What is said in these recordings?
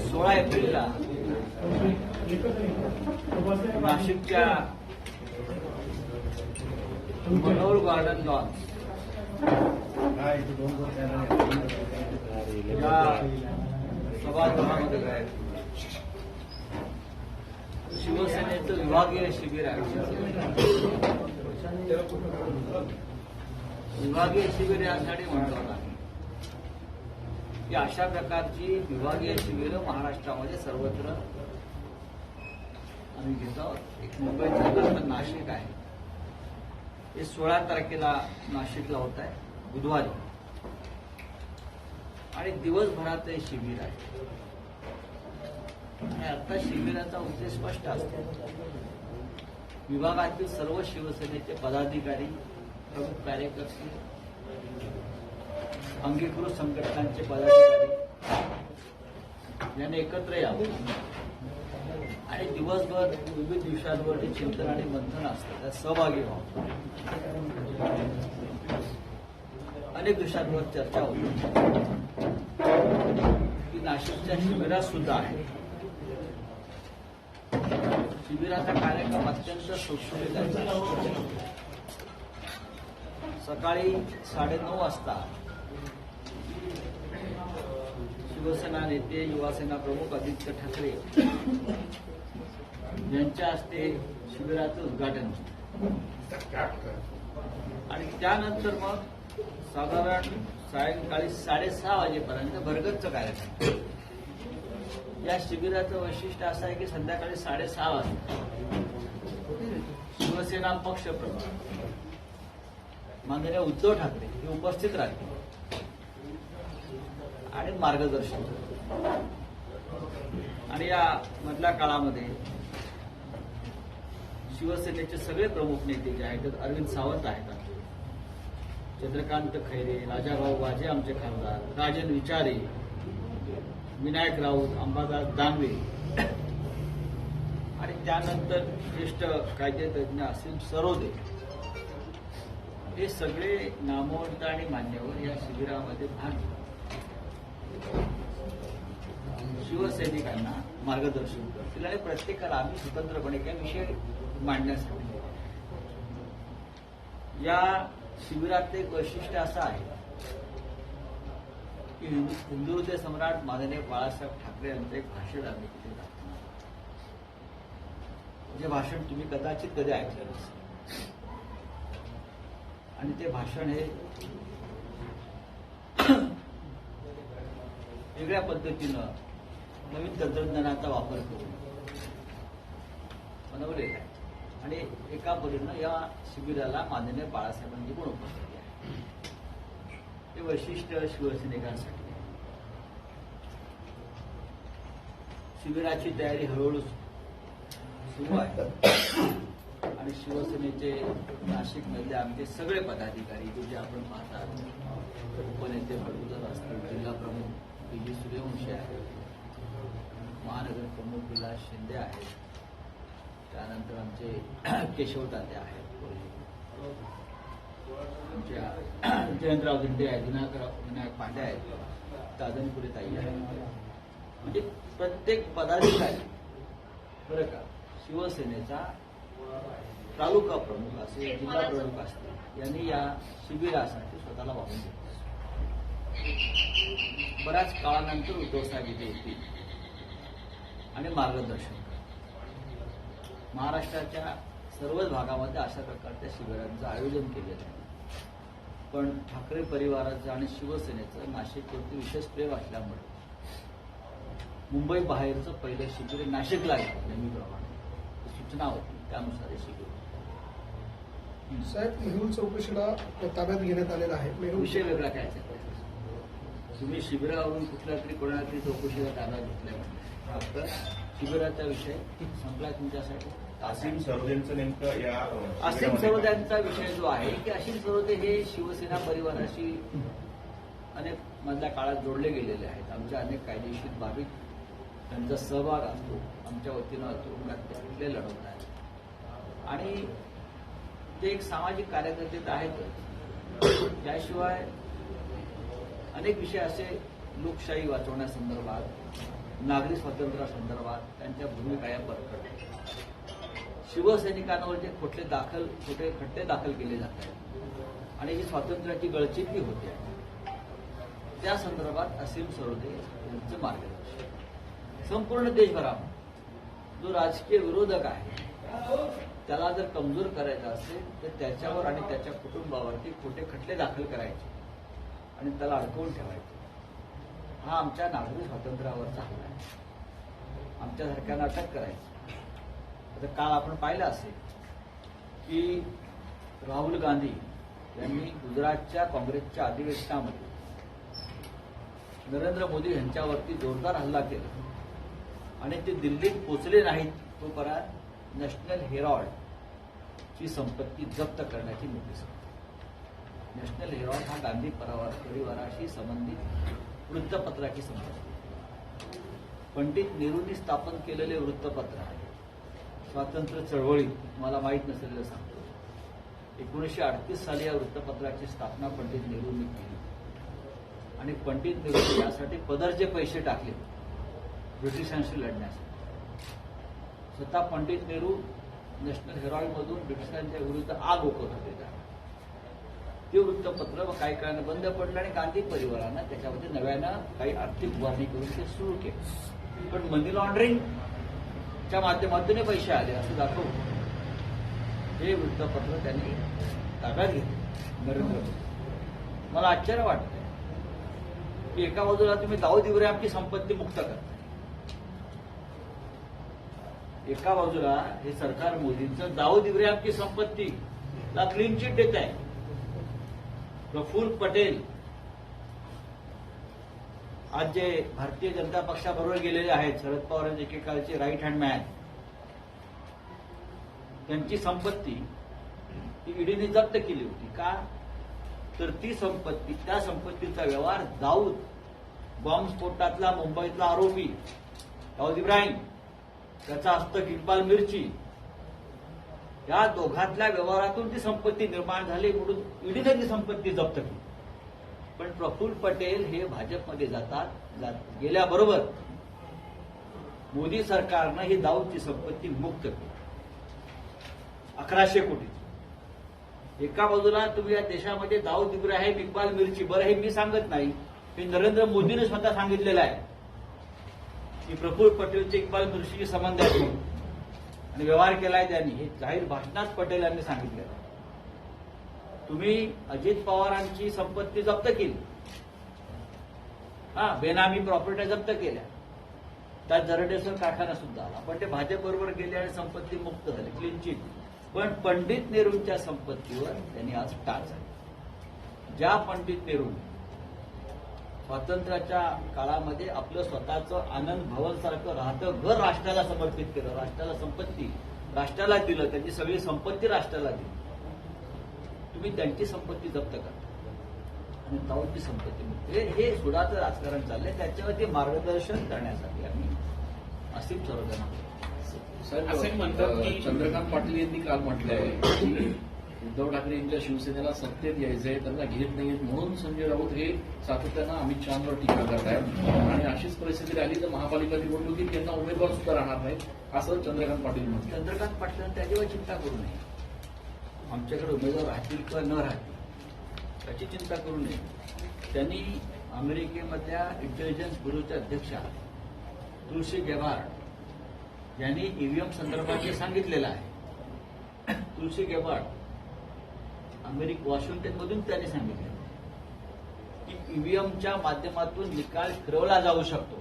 सोळा एप्रिलला. नाशिकच्या मनोर गार्डन लॉन या सभागृहामध्ये काय? शिवसेनेचं विभागीय शिबिर आहे. विभागीय शिबिर यासाठी म्हणतो की अशा प्रकारची विभागीय शिबिरं महाराष्ट्रामध्ये सर्वत्र आम्ही घेत आहोत. एक मुंबईचं नंतर नाशिक आहे. हे सोळा तारखेला नाशिकला होत आहे बुधवारी. आणि दिवसभरात हे शिबिर आहे. आणि आता शिबिराचा उद्देश स्पष्ट असतो. विभागातील सर्व शिवसेनेचे पदाधिकारी प्रमुख कार्यकर्ते अंगीकृत संघटनांचे पदाधिकारी. यांनी एकत्र यावं. आणि दिवसभर विविध विषयांवर जे चिंतन आणि मंथन असतं. त्यात सहभागी व्हावं. अनेक विषयांवर चर्चा होती. की नाशिकच्या शिबिरात सुद्धा आहे. शिबिराचा कार्यक्रम अत्यंत सुटसुटीत सकाळी साडेनऊ वाजता शिवसेना नेते युवासेना प्रमुख आदित्य ठाकरे यांच्या हस्ते शिबिराचं उद्घाटन. आणि त्यानंतर मग साधारण सायंकाळी साडेसहा वाजेपर्यंत भरगतचं कार्यक्रम. या शिबिराचं वैशिष्ट्य असं आहे की संध्याकाळी साडेसहा वाजता शिवसेना पक्ष प्रमुख माननीय उद्धव ठाकरे हे उपस्थित राहतील. आणि मार्गदर्शन. आणि या मधल्या काळामध्ये शिवसेनेचे सगळे प्रमुख नेते जे आहेत अरविंद सावंत आहेत. आमचे चंद्रकांत खैरे राजाभाऊ वाजे आमचे खासदार राजन विचारे विनायक राऊत अंबादास दानवे. आणि त्यानंतर ज्येष्ठ कायदेतज्ञ असीम सरोदे. हे सगळे नामवंत आणि मान्यवर या शिबिरामध्ये भाग घेतात. शिवसैनिकांना मार्गदर्शन करतील आणि प्रत्येकाला आम्ही स्वतंत्रपणे काही विषय मांडण्यासाठी या शिबिरात एक वैशिष्ट्य असं आहे की हिंदू हिंदुहृदय सम्राट माननीय बाळासाहेब ठाकरे यांचं एक भाषण आम्ही तिथे दाखवणार. जे भाषण तुम्ही कदाचित कधी ऐकलं नसेल आणि ते भाषण हे वेगळ्या पद्धतीनं नवीन तंत्रज्ञानाचा वापर करून. बनवलेला आहे. आणि एका परीनं या शिबिराला माननीय बाळासाहेबांची पण उपस्थिती आहे. हे वैशिष्ट्य शिवसैनिकांसाठी आहे. शिबिराची तयारी हळूहळू सुरू आहे. आणि शिवसेनेचे नाशिकमधले आमचे सगळे पदाधिकारी जे आपण पाहतात उपनेते बडगुजर असतील जिल्हा प्रमुख पी जी सूर्यवंशी आहेत महानगर प्रमुख विलास शिंदे आहेत. त्यानंतर आमचे केशव तात्या आहेत. आमच्या जयंतराव दिंडे आहेत विनायकराव विनायक पांडे आहेत दादनपुरे ताई आहेत. म्हणजे प्रत्येक पदाधिकारी बरं का शिवसेनेचा तालुका प्रमुख असेल जिल्हा प्रमुख असतील. यांनी या शिबिरासाठी स्वतःला वाहून घेतलं. बऱ्याच काळानंतर उद्धव साहेब इथे येतील. आणि मार्गदर्शन महाराष्ट्राच्या सर्वच भागामध्ये अशा प्रकारच्या शिबिरांचं आयोजन केलेलं आहे. पण ठाकरे परिवाराचं आणि शिवसेनेचं नाशिकवरती विशेष प्रेम असल्यामुळे मुंबई बाहेरचं पहिलं शिबिर नाशिकला आहे नेहमीप्रमाणे. सूचना होती त्यानुसार हे शिबिर. साहेब मेहुल चौकशीला ताब्यात घेण्यात आलेला आहे. मेहुल विषय वेगळा काय? तुम्ही शिबिरावरून कुठल्या तरी कोणाला तरी चौकशीला ताब्यात घेतल्या फक्त शिबिराचा विषय संपला तुमच्यासाठी? असीम सरोदेंचं नेमकं या शिबिरामध्ये सरोद्यांचा विषय जो आहे की असीम सरोदे हे शिवसेना परिवाराशी अनेक मधल्या काळात जोडले गेलेले आहेत. आमच्या अनेक कायदेशीर बाबीत त्यांचा सहभाग असतो. आमच्या वतीनं तुरुंगात ते लढवत आहेत. आणि ते एक सामाजिक कार्यकर्ते तर आहेतच त्याशिवाय अनेक विषय असे लोकशाही वाचवण्यासंदर्भात नागरी स्वातंत्र्यासंदर्भात त्यांच्या भूमिका या बरकट शिवसैनिकांवर जे खोटले दाखल खोटे खट्टे दाखल केले जात आहेत आणि ही स्वातंत्र्याची गळचिपी होते. आहे, त्या संदर्भात असीम सरोदे यांचं मार्गदर्शन. संपूर्ण देशभरामध्ये जो राजकीय विरोधक आहे त्याला जर कमजोर करायचा असेल तर त्याच्यावर आणि त्याच्या कुटुंबावरती खोटे खटले दाखल करायचे. आणि त्याला अडकवून ठेवायचं. हा आमच्या नागरी स्वातंत्र्यावरचा हल्ला आहे. आमच्यासारख्यांना अटक करायची. आता काल आपण पाहिलं असेल की राहुल गांधी यांनी गुजरातच्या काँग्रेसच्या अधिवेशनामध्ये नरेंद्र मोदी यांच्यावरती जोरदार हल्ला केला. आणि ते दिल्लीत पोचले नाहीत तोपर्यंत नॅशनल हेरॉल्ड ची संपत्ती जप्त करण्याची नोटीस आली. नॅशनल हेरॉल हा गांधी परिवाराशी संबंधित वृत्तपत्राची संबंधित पंडित नेहरूंनी स्थापन केलेले वृत्तपत्र आहे. स्वातंत्र्य चळवळी मला माहीत नसलेलं सांगतो. एकोणीसशे अडतीस साली या वृत्तपत्राची स्थापना पंडित नेहरूंनी केली. आणि पंडित नेहरू यासाठी पदरचे पैसे टाकले. ब्रिटिशांशी लढण्यासाठी. स्वतः पंडित नेहरू नॅशनल हेरॉल्डमधून ब्रिटिशांच्या विरुद्ध आग ओकत होते त्या ते वृत्तपत्र व काही काळानं बंद पडलं आणि गांधी परिवारानं त्याच्यामध्ये नव्यानं काही आर्थिक उभारणी करून ते सुरू केलं. पण मनी लॉन्ड्रिंगच्या माध्यमातून पैसे आले असं दाखवून हे वृत्तपत्र त्यांनी ताब्यात घेतलं नरेंद्र मोदी. मला आश्चर्य वाटतंय की एका बाजूला तुम्ही दाऊद इब्राहिमची संपत्ती मुक्त करता. एका बाजूला हे सरकार मोदींचं दाऊद इब्राहिमची संपत्तीला क्लीन चिट देत आहे प्रफुल्ल पटेल. आज जे भारतीय जनता पक्षाबरोबर गेलेले आहेत शरद पवारांचे एकेकाळचे राईट हँड मॅन त्यांची संपत्ती ती ईडीने जप्त केली होती. का? तर ती संपत्ती त्या संपत्तीचा व्यवहार दाऊद बॉम्बस्फोटातला मुंबईतला आरोपी दाऊद इब्राहिम त्याचा हस्तक इक्बाल मिर्ची या दोघातल्या व्यवहारातून ती संपत्ती निर्माण झाली म्हणून ईडीने ती संपत्ती जप्त केली. पण प्रफुल्ल पटेल हे भाजपमध्ये जातात जात- गेल्याबरोबर मोदी सरकारनं ही दाऊदची संपत्ती मुक्त केली. अकराशे कोटीची. एका बाजूला तुम्ही या देशामध्ये दाऊद इब्राहिम इक्बाल मिरची बरं हे मी सांगत नाही हे नरेंद्र मोदीने स्वतः सांगितलेलं आहे. की प्रफुल्ल पटेलचे इक्बाल मिर्शीशी संबंध आहे. आणि व्यवहार केलाय त्यांनी. हे जाहीर भाषणात पटेल यांनी सांगितलं. तुम्ही अजित पवारांची संपत्ती जप्त केली. हा बेनामी प्रॉपर्टी जप्त केल्या. त्यात जरडेश्वर कारखाना सुद्धा आला. पण ते भाजपबरोबर गेले आणि संपत्ती मुक्त झाली क्लीन चिट पण पंडित नेहरूंच्या संपत्तीवर त्यांनी आज टाच आहे ज्या पंडित नेहरूंनी स्वातंत्र्याच्या काळामध्ये आपलं स्वतःचं आनंद भवन सारखं राहतं घर राष्ट्राला समर्पित केलं राष्ट्राला संपत्ती राष्ट्राला दिलं त्यांची सगळी संपत्ती राष्ट्राला दिली तुम्ही त्यांची संपत्ती जप्त करता आणि दाऊदची संपत्ती मुक्त. हे हे सुडाचं राजकारण चाललंय त्याच्यावरती मार्गदर्शन करण्यासाठी आम्ही असीम सर्वजण असंही म्हणतात की- चंद्रकांत पाटील यांनी काल म्हटलं आहे की उद्धव ठाकरे यांच्या शिवसेनेला सत्तेत यायचंय त्यांना घेत नाहीत म्हणून संजय राऊत हे सातत्यानं अमित शहावर टीका करतायत. आणि अशीच परिस्थिती राहिली तर महापालिका निवडणुकीत त्यांना उमेदवार सुद्धा राहणार नाहीत असं चंद्रकांत पाटील म्हणतात. चंद्रकांत पाटील त्याच्यावर चिंता करू नये. आमच्याकडे उमेदवार राहतील किंवा न राहतील त्याची चिंता करू नये. त्यांनी अमेरिकेमधल्या इंटेलिजन्स ब्युरोच्या अध्यक्षा तुळशी गेबार्ड यांनी ईव्हीएम संदर्भात जे सांगितलेलं आहे तुळशी गेबार्ड अमेरिक वॉशिंग्टनमधून त्यांनी सांगितलं. की ईव्हीएमच्या माध्यमातून निकाल फिरवला जाऊ शकतो.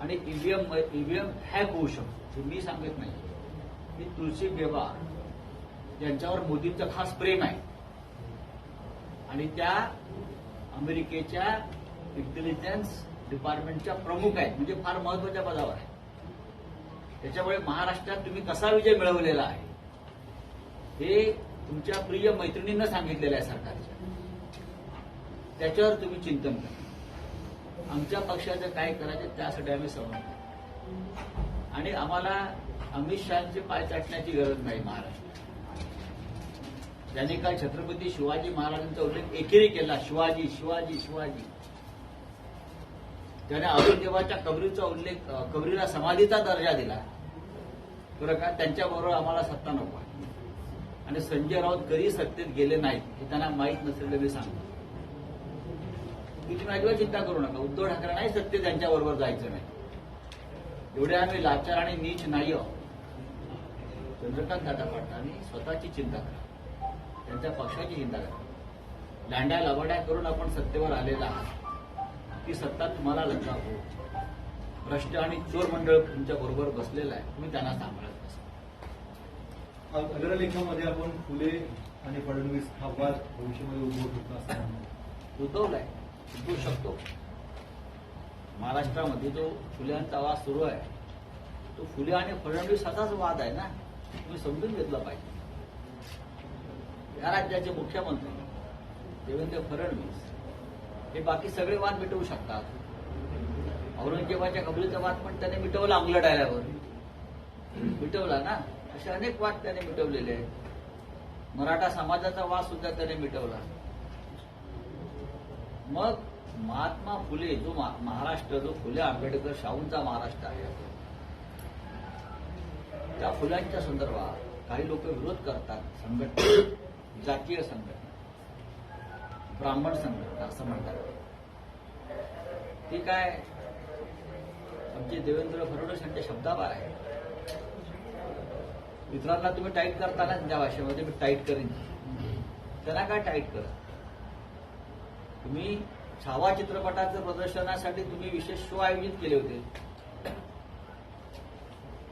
आणि ईव्हीएम ईव्हीएम हॅक होऊ शकतो हे मी सांगत नाही. ही तुळशी बेबा यांच्यावर मोदींचं खास प्रेम आहे. आणि त्या अमेरिकेच्या इंटेलिजन्स डिपार्टमेंटच्या प्रमुख आहेत म्हणजे फार महत्त्वाच्या पदावर आहेत. त्याच्यामुळे महाराष्ट्रात तुम्ही कसा विजय मिळवलेला आहे हे तुमच्या प्रिय मैत्रिणींना सांगितलेलं आहे सरकारच्या. त्याच्यावर तुम्ही चिंतन करा. आमच्या पक्षाचं काय करायचं त्यासाठी आम्ही सहमत आणि आम्हाला अमित शहाचे पाय चाटण्याची गरज नाही महाराष्ट्रात. ज्यांनी काल छत्रपती शिवाजी महाराजांचा उल्लेख एकेरी केला शिवाजी शिवाजी शिवाजी. त्याने औरंगजेबाच्या कबरीचा उल्लेख कबरीला समाधीचा दर्जा दिला. बरं का? त्यांच्याबरोबर आम्हाला सत्ता नको आहे. आणि संजय राऊत कधी सत्तेत गेले नाहीत हे त्यांना माहीत नसलेलं मी सांगतो. तुम्ही अजिबात चिंता करू नका. उद्धव ठाकरे नाही सत्य त्यांच्याबरोबर जायचं नाही. एवढे आम्ही लाचार आणि नीच नाही आहोत. चंद्रकांत दादा पाटलांनी स्वतःची चिंता करा. त्यांच्या पक्षाची चिंता करा. लांड्या लबाड्या करून आपण सत्तेवर आलेला आहात. ती सत्ता तुम्हाला लग्न हो भ्रष्ट आणि चोर मंडळ तुमच्या बरोबर बसलेलं आहे. तुम्ही त्यांना सांभाळा. अग्रलेखामध्ये आपण फुले आणि फडणवीस हा वाद भविष्यामध्ये उद्भवत होता असं उद्भवलाय. उद्भवू शकतो. महाराष्ट्रामध्ये जो फुल्यांचा वाद सुरू आहे तो फुले आणि फडणवीस असाच वाद आहे ना? तुम्ही समजून घेतला पाहिजे. या राज्याचे मुख्यमंत्री देवेंद्र फडणवीस हे बाकी सगळे वाद मिटवू शकतात. औरंगजेबाच्या कबरीचा वाद पण त्याने मिटवला अंगलट डायल्यावर मिटवला ना? असे अनेक वाद त्याने मिटवलेले आहेत. मराठा समाजाचा वाद सुद्धा त्याने मिटवला. मग महात्मा फुले जो महाराष्ट्र जो फुले आंबेडकर शाहूंचा महाराष्ट्र आहे. त्या फुलांच्या संदर्भात काही लोक विरोध करतात. संघटना जातीय संघटना ब्राह्मण संघटना असं म्हणतात. ती काय? आमचे देवेंद्र फडणवीस यांच्या शब्दावर आहे. मित्रांना तुम्ही टाईट करताना ज्या भाषेमध्ये मी टाईट करेन. त्यांना काय टाईट करा? तुम्ही छावा चित्रपटाचं प्रदर्शनासाठी तुम्ही विशेष शो आयोजित केले होते.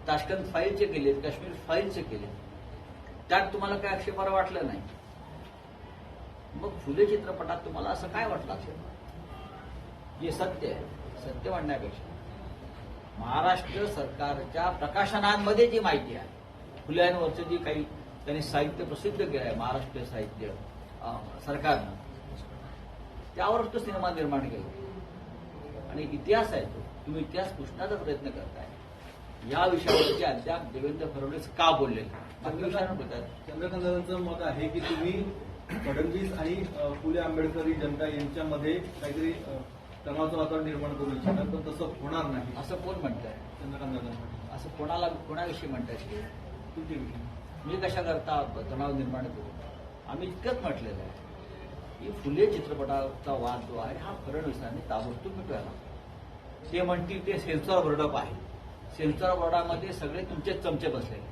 ताशकंद फाईलचे केले काश्मीर फाईलचे केले त्यात तुम्हाला काय आक्षेपार वाटलं नाही. मग फुले चित्रपटात तुम्हाला असं काय वाटलं असेल? हे सत्य आहे. सत्य म्हणण्यापेक्षा महाराष्ट्र सरकारच्या प्रकाशनांमध्ये जी माहिती आहे फुल्यांवरचं जी काही त्यांनी साहित्य प्रसिद्ध केलं आहे महाराष्ट्र साहित्य सरकारनं त्यावर तो सिनेमा निर्माण केला. आणि इतिहास आहे तो. तुम्ही इतिहास पुसण्याचा प्रयत्न करताय. या विषयावरती अद्याप देवेंद्र फडणवीस का बोलले? चंद्रकांत दादांचं मत आहे की तुम्ही फडणवीस आणि फुले आंबेडकरी जनता यांच्यामध्ये काहीतरी तणावाचं वातावरण निर्माण करू इच्छितात पण तसं होणार नाही. असं कोण म्हणतंय? चंद्रकांत दादा असं कोणाला कोणाविषयी म्हणताय? तुमचे मी कशा करता तणाव निर्माण करू? आम्ही इतकंच म्हटलेलं आहे. की फुले चित्रपटाचा वाद जो आहे हा फडणवीसांनी ताबडतोब मिटवायला ते म्हणतील ते सेन्सॉर बोर्डअप आहे. सेन्सॉर बोर्डामध्ये सगळे तुमचेच चमचे बसलेले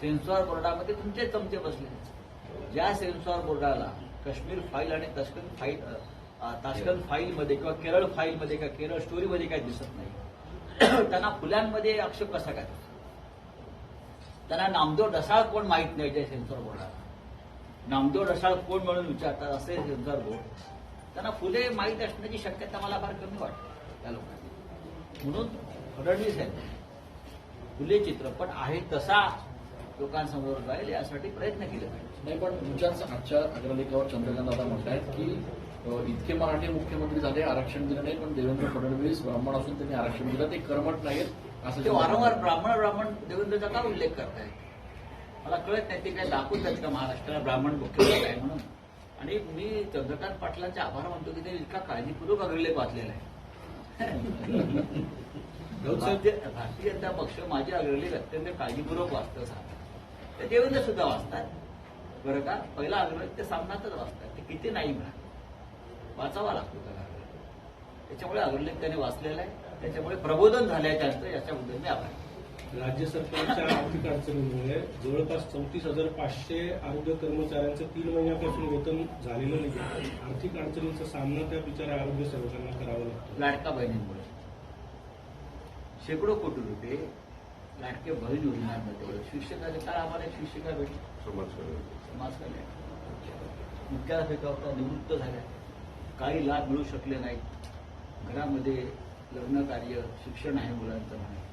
सेन्सॉर बोर्डामध्ये तुमचेच चमचे बसले ज्या सेन्सॉर बोर्डाला काश्मीर फाईल आणि तस्कन फाईल अ, फाईलमध्ये किंवा केरळ फाईलमध्ये किंवा केरळ स्टोरीमध्ये काही दिसत नाही त्यांना फुल्यांमध्ये आक्षेप कसा काय? त्यांना नामदेव ढसाळ कोण माहीत नाही त्या सेन्सॉर बोर्डाला नामदेव ढसाळ कोण म्हणून विचारतात असे सेन्सॉर बोर्ड त्यांना फुले माहीत असण्याची शक्यता मला फार कमी वाटते त्या लोकांनी म्हणून फडणवीस आहे फुले चित्रपट आहे तसा लोकांसमोर जाईल यासाठी प्रयत्न केले पाहिजे. नाही पण तुमच्याच आजच्या अग्रलेखावर चंद्रकांत दादा म्हणतायत की इतके मराठी मुख्यमंत्री झाले आरक्षण दिलं नाही पण देवेंद्र फडणवीस ब्राह्मण असून त्यांनी आरक्षण दिलं ते कर्मठ नाहीत. असं ते वारंवार ब्राह्मण ब्राह्मण देवेंद्रचा का उल्लेख करतायत मला कळत नाही ते काय दाखवतात का महाराष्ट्राला ब्राह्मण मुख्यमंत्री आहे म्हणून? आणि मी चंद्रकांत पाटलांचे आभार मानतो की त्यांनी इतका काळजीपूर्वक अग्रलेख वाचलेला आहे. भारतीय जनता पक्ष माझे अग्रलेख अत्यंत काळजीपूर्वक वाचतं सांगतात ते देवेंद्र सुद्धा वाचतात. बरं का? पहिला अग्रलेख ते सामनातच वाचतात. ते किती नाही म्हणा. वाचावा लागतो त्याला. त्याच्यामुळे अग्रलेख त्याने वाचलेला आहे. त्याच्यामुळे प्रबोधन झालंय त्यांचं याच्याबद्दल मी आभार राज्य सरकारच्या आर्थिक अडचणींमुळे जवळपास चौतीस हजार पाचशे आरोग्य कर्मचाऱ्यांचं तीन महिन्यापासून वेतन झालेलं नाही आर्थिक अडचणींचा सामना त्या बिचाऱ्या आरोग्य सेवकांना करावा लागतो. लाडका बहिणींमुळे. शेकडो कोटी रुपये लाडके बहीण योजनांमध्ये शिक्षकाचे काय आम्हाला एक शिक्षिका भेटली? समाज कल्याण. मुख्याध्यापिका होता निवृत्त झाल्या. काही लाभ मिळू शकले नाहीत. घरामध्ये लग्न कार्य शिक्षण आहे मुलांचं म्हणून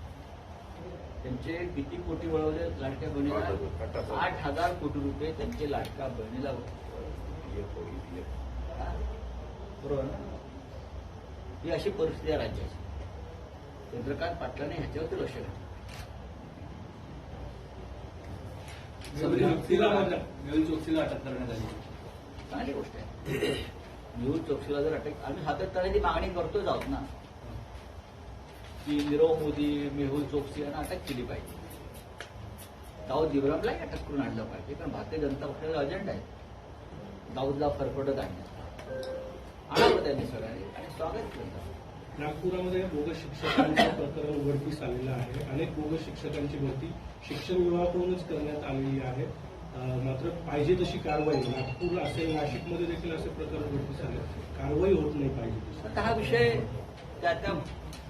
त्यांचे किती कोटी वळवले लाडक्या बहिणीला आठ हजार कोटी रुपये त्यांचे लाडक्या बहिणीला बरोबर ही. अशी परिस्थिती आहे राज्याची. चंद्रकांत पाटलाने ह्याच्यावरती लक्ष घातलं. मेहुल चोक्सीला अटक करण्यात आली. चांगली गोष्ट आहे. मेहुल चोक्सीला जर अटक आम्ही सातत्याने ती मागणी करतोच आहोत ना. की नीरव मोदी मेहुल चोक्सी यांना अटक केली पाहिजे. दाऊद इब्राहिमलाही अटक करून आणलं पाहिजे कारण भारतीय जनता पक्षाचा अजेंडा आहे. दाऊदला फरफटत आणण्याचा. आणावं त्यांनी सगळ्यांनी आणि स्वागत केलं. नागपुरामध्ये बोगस शिक्षकांचं प्रकरण उघडकीस आलेलं आहे. अनेक बोगस शिक्षकांची भरती शिक्षण विभागाकडूनच करण्यात आलेली आहे. मात्र पाहिजे तशी कारवाई नागपूर असेल नाशिकमध्ये देखील असे प्रकार उघडकीस आले. कारवाई होत नाही पाहिजे. हा विषय त्या त्या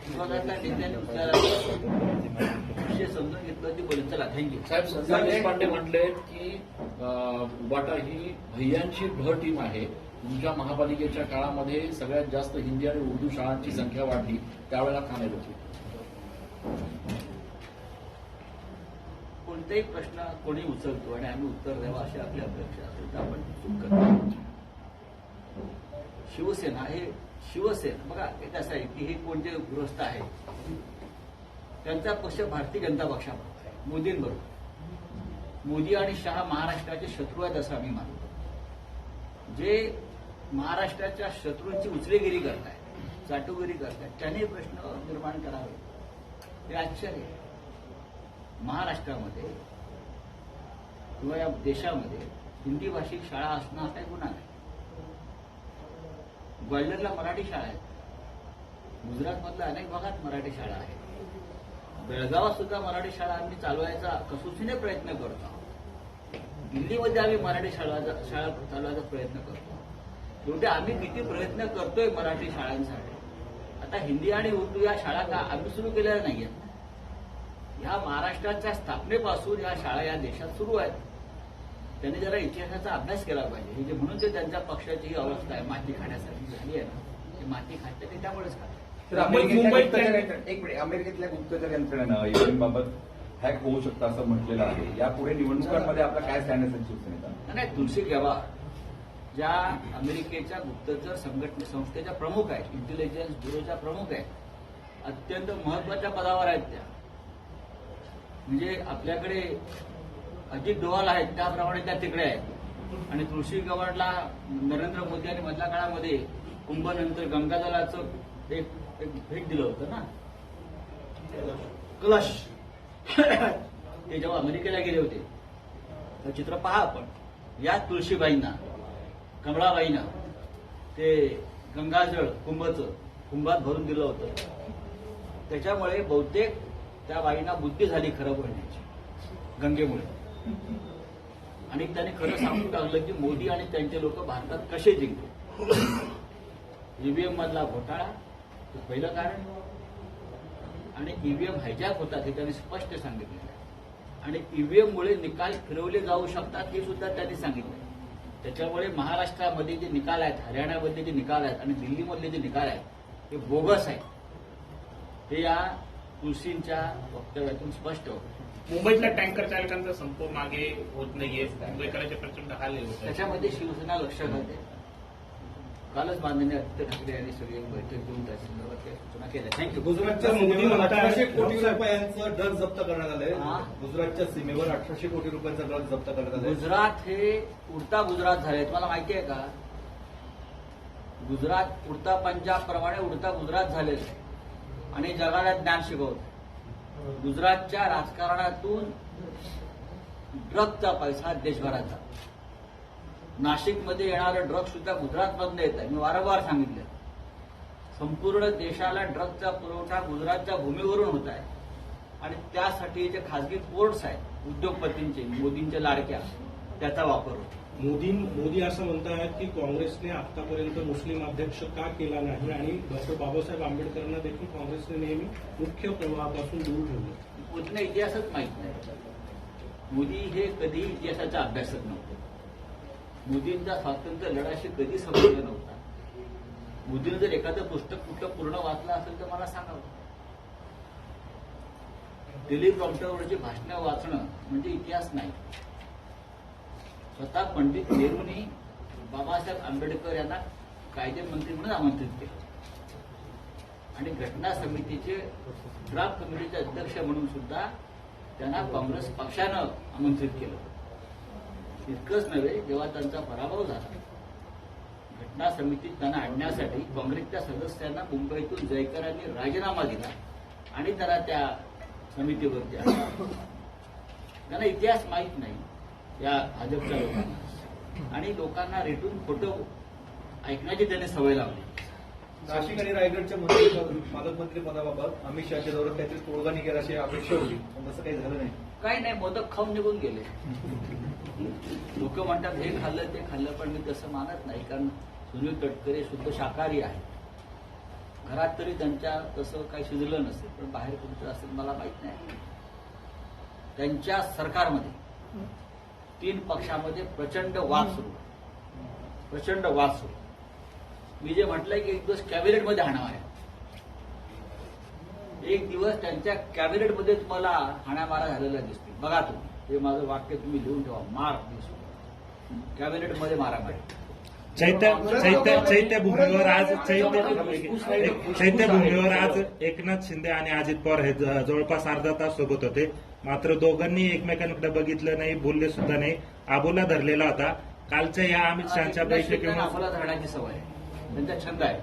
विभागातल्या नेत्यांनी उचलायला विषय समजून घेतलं ती बोलत चला थँक्यू साहेब संजय देशपांडे म्हटले की उबाटा ही भैयांची ढ टीम आहे. तुमच्या महापालिकेच्या काळामध्ये सगळ्यात जास्त हिंदी आणि उर्दू शाळांची संख्या वाढली. त्यावेळेला का नाही रोखली कोणताही प्रश्न कोणी उचलतो आणि आम्ही उत्तर द्यावं अशी आपली अपेक्षा असेल तर आपण चूक करतो. शिवसेना हे शिवसेना बघा एक असं आहे की हे कोणते गृहस्थ आहेत त्यांचा पक्ष भारतीय जनता पक्षाबरोबर आहे मोदींबरोबर मोदी आणि शहा महाराष्ट्राचे शत्रू आहेत असं आम्ही मानतो. जे महाराष्ट्राच्या शत्रूंची उचलेगिरी करतायत चाटुगिरी करतायत त्यांनी प्रश्न निर्माण करावे. हे आश्चर्य आहे. महाराष्ट्रामध्ये किंवा या देशामध्ये हिंदी भाषिक शाळा असणं हा काही गुन्हा नाही. ग्वाल्हेरला मराठी शाळा आहेत गुजरातमधल्या अनेक भागात मराठी शाळा आहेत बेळगावात सुद्धा मराठी शाळा आम्ही चालवायचा कसोशीने प्रयत्न करतो. दिल्लीमध्ये आम्ही मराठी शाळा शाळा चालवायचा प्रयत्न करतो. शेवटी आम्ही किती प्रयत्न करतोय मराठी शाळांसाठी? आता हिंदी आणि उर्दू या शाळा का आम्ही सुरू केलेल्या नाहीयेत? ह्या महाराष्ट्राच्या स्थापनेपासून या शाळा या देशात सुरू आहेत. त्यांनी जरा इतिहासाचा अभ्यास केला पाहिजे. हे जे म्हणून ते त्यांच्या पक्षाची ही अवस्था आहे माती खाण्यासारखी झाली आहे ना ते माती खाते ते त्यामुळेच खाते एक मिनिट अमेरिकेतल्या गुप्तचर यंत्रणेनं ईव्हीएम बाबत हॅक होऊ शकतं असं म्हटलेलं आहे. यापुढे निवडणुकांमध्ये आपला काय स्टँड असेल शिवसेनेचा नाही तुलसी गेवा ज्या अमेरिकेच्या गुप्तचर संघटने संस्थेच्या प्रमुख आहेत इंटेलिजन्स ब्युरोच्या प्रमुख आहेत अत्यंत महत्त्वाच्या पदावर आहेत त्या. म्हणजे आपल्याकडे अजित डोवाल आहेत त्याप्रमाणे त्या तिकडे आहेत. आणि तुळशी गवाडला नरेंद्र मोदी यांनी मधल्या काळामध्ये कुंभनंतर गंगाजलाचं एक एक भेट दिलं होतं ना? कलश. ते जेव्हा अमेरिकेला गेले होते तर चित्र पहा आपण. या तुळशीबाईंना कमळाबाईंना ते गंगाजळ कुंभचं कुंभात भरून दिलं होतं. त्याच्यामुळे बहुतेक त्या बाईंना बुद्धी झाली खरं बोलण्याची गंगेमुळे. आणि त्याने खरं सांगून टाकलं की मोदी आणि त्यांचे लोक भारतात कसे जिंकले? ईव्हीएम मधला घोटाळा हे पहिलं कारण. आणि ईव्हीएम हायजॅक होतात हे त्यांनी स्पष्ट सांगितले आणि ईव्हीएम मुळे निकाल फिरवले जाऊ शकतात हे सुद्धा त्यांनी सांगितलं त्याच्यामुळे महाराष्ट्रामध्ये जे निकाल आहेत हरियाणामधले जे निकाल आहेत आणि दिल्लीमधले जे निकाल आहेत ते बोगस आहेत. हे या तुलसींच्या वक्तव्यातून स्पष्ट होतं. मुंबईतल्या टँकर चालकांचा संप मागे होत नाहीये. मुंबईकरांचे प्रचंड हाल होत त्याच्यामध्ये शिवसेना लक्ष घालते. कालच माननीय आदित्य ठाकरे यांनी सगळी एक बैठक घेऊन त्या संदर्भात सूचना केल्या. थँक्यू गुजरातच्या सीमेवर अठराशे कोटी रुपयांचं ड्रग्ज जप्त करण्यात आलंय. हा. गुजरातच्या सीमेवर अठराशे कोटी रुपयांचं ड्रग्ज जप्त करण्यात आलंय. गुजरात हे उडता गुजरात झाले तुम्हाला माहिती आहे का? गुजरात उडता पंजाब प्रमाणे उडता गुजरात झाले आणि जगाला ज्ञान शिकवत. गुजरातच्या राजकारणातून ड्रगचा पैसा देशभरात जातो. नाशिकमध्ये येणारं ड्रग सुद्धा गुजरातमधनं येत. आहे मी वारंवार सांगितलं. संपूर्ण देशाला ड्रगचा पुरवठा गुजरातच्या भूमीवरून होत आहे. आणि त्यासाठी जे खासगी पोर्ट्स आहेत. उद्योगपतींचे मोदींच्या लाडक्या. त्याचा वापर होतो. मोदी मोदी असं म्हणतात की काँग्रेसने आतापर्यंत मुस्लिम अध्यक्ष का केला नाही? आणि डॉक्टर बाबासाहेब आंबेडकरांना देखील काँग्रेसने नेहमी मुख्य प्रवाहापासून दूर ठेवलं. मोदींना इतिहासच माहीत नाही. मोदी हे कधी इतिहासाचा अभ्यासक नव्हते. मोदींचा स्वातंत्र्य लढाशी कधी संबंध नव्हता. मोदीनं जर एखादं पुस्तक कुठलं पूर्ण वाचलं असेल तर मला सांगावं टेलिप्रॉम्प्टरवरची भाषणं वाचणं म्हणजे इतिहास नाही. स्वतः पंडित नेहरूंनी बाबासाहेब आंबेडकर यांना कायदेमंत्री म्हणून आमंत्रित केलं. आणि घटना समितीचे ड्राफ्ट कमिटीचे अध्यक्ष म्हणून सुद्धा त्यांना काँग्रेस पक्षानं आमंत्रित केलं. इतकंच नव्हे जेव्हा त्यांचा पराभव झाला घटना समितीत त्यांना आणण्यासाठी काँग्रेसच्या सदस्यांना मुंबईतून जयकरांनी राजीनामा दिला आणि त्याला त्या समितीवरती त्यांना इतिहास माहीत नाही. या भाजपच्या लोकांना. आणि लोकांना रेटून फोटो ऐकण्याची त्याने सवय लावली. नाशिक आणि रायगडच्या मंत्री पालकमंत्री पदाबाबत अमित शहाच्या दौऱ्यात काहीतरी तोडगा निघेल अशी अपेक्षा होती. पण तसं काही झालं नाही. काही नाही मोदक खाऊन निघून गेले. लोक म्हणतात हे खाल्लं ते खाल्लं पण मी तसं मानत नाही कारण सुनील तटकरे शुद्ध शाकाहारी आहे घरात तरी त्यांच्या तसं काही शिजलं नसेल पण बाहेर कुठं असेल मला माहीत नाही. त्यांच्या सरकारमध्ये तीन पक्षामध्ये प्रचंड वाद सुरू. प्रचंड वाद सुरू. मी जे म्हटलंय की एक दिवस कॅबिनेटमध्ये हाणा आहे. एक दिवस त्यांच्या कॅबिनेटमध्ये तुम्हाला हाणामारा झालेला दिसते बघा तुम्ही. हे माझं वाक्य तुम्ही लिहून ठेवा. मार दिसू कॅबिनेटमध्ये मारामारी. चैत्य चैत्य चैत्यभूमीवर आज चैत्य चैत्यभूमीवर आज एकनाथ शिंदे आणि अजित पवार हे जवळपास अर्धा तास सोबत होते. मात्र दोघांनी एकमेकांकडे बघितलं नाही बोलले सुद्धा नाही. आबोला धरलेला होता. कालच्या या अमित शहाच्या बैठकीवर अबोला धरण्याची सवय आहे. त्यांचा छंद आहे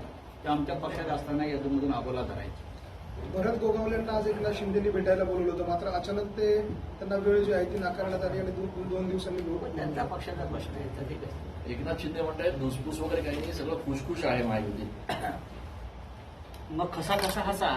ते आमच्या पक्षात असताना यादूमधून अबोला धरायचे. भरत गोगावलेंना आज एकनाथ शिंदेनी भेटायला बोलवलं होतं. मात्र अचानक ते त्यांना वेळ जी आहे ती नाकारण्यात आली आणि दोन दोन दिवसांनी पण भेट त्यांचा पक्षाचा प्रश्न आहे. एकनाथ शिंदे म्हणतायत धुसफूस वगैरे काही नाही सगळं खुशखुश आहे महायुतीत. मग कसा कसा हसा.